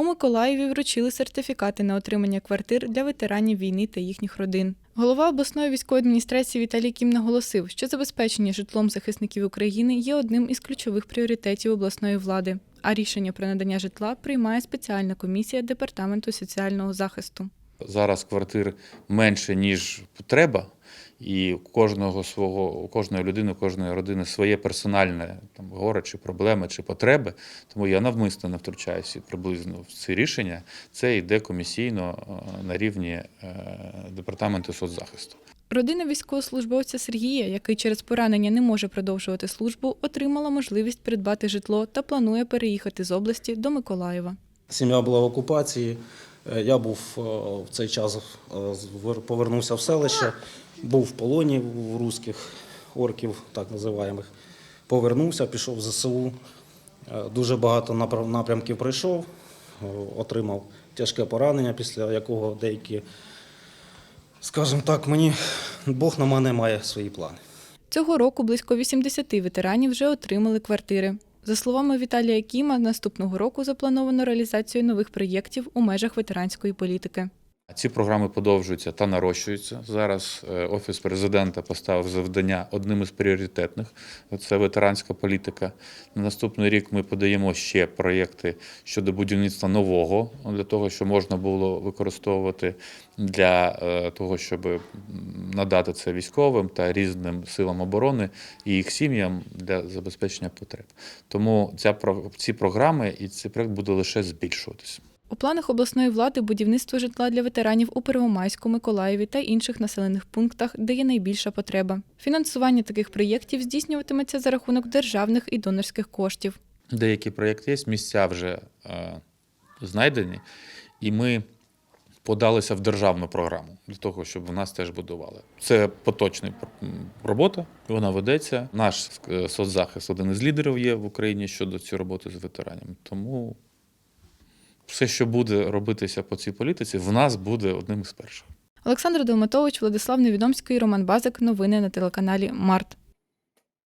У Миколаєві вручили сертифікати на отримання квартир для ветеранів війни та їхніх родин. Голова обласної військової адміністрації Віталій Кім наголосив, що забезпечення житлом захисників України є одним із ключових пріоритетів обласної влади. А рішення про надання житла приймає спеціальна комісія департаменту соціального захисту. Зараз квартир менше, ніж треба, і у кожного свого, у кожної людини, у кожної родини своє персональне там, горе, чи проблеми, чи потреби. Тому я навмисно не втручаюся приблизно в ці рішення. Це йде комісійно е, на рівні е, департаменту соцзахисту. Родина військовослужбовця Сергія, який через поранення не може продовжувати службу, отримала можливість придбати житло та планує переїхати з області до Миколаєва. Сім'я була в окупації. Е, Я був е, в цей час е, повернувся в селище, був в полоні в русських орків, так називаємих. Повернувся, пішов в ЗСУ. Дуже багато напрямків пройшов, отримав тяжке поранення, після якого деякі, скажімо так, мені Бог на мене має свої плани. Цього року близько 80 ветеранів вже отримали квартири. За словами Віталія Кіма, наступного року заплановано реалізацію нових проєктів у межах ветеранської політики. Ці програми подовжуються та нарощуються. Зараз е, офіс президента поставив завдання одним із пріоритетних. Це ветеранська політика. На наступний рік ми подаємо ще проєкти щодо будівництва нового для того, щоб можна було використовувати для е, того, щоб надати це військовим та різним силам оборони і їх сім'ям для забезпечення потреб. Тому ця ці програми і цей проєкт буде лише збільшуватися. У планах обласної влади будівництво житла для ветеранів у Первомайську, Миколаєві та інших населених пунктах, де є найбільша потреба. Фінансування таких проєктів здійснюватиметься за рахунок державних і донорських коштів. Деякі проєкти є, місця вже е, знайдені, і ми подалися в державну програму для того, щоб у нас теж будували. Це поточна робота, вона ведеться. Наш е, соцзахист один із лідерів є в Україні щодо цієї роботи з ветеранами. Тому все, що буде робитися по цій політиці, в нас буде одним із перших. Олександр Довматович, Владислав Невідомський, Роман Базик. Новини на телеканалі Март.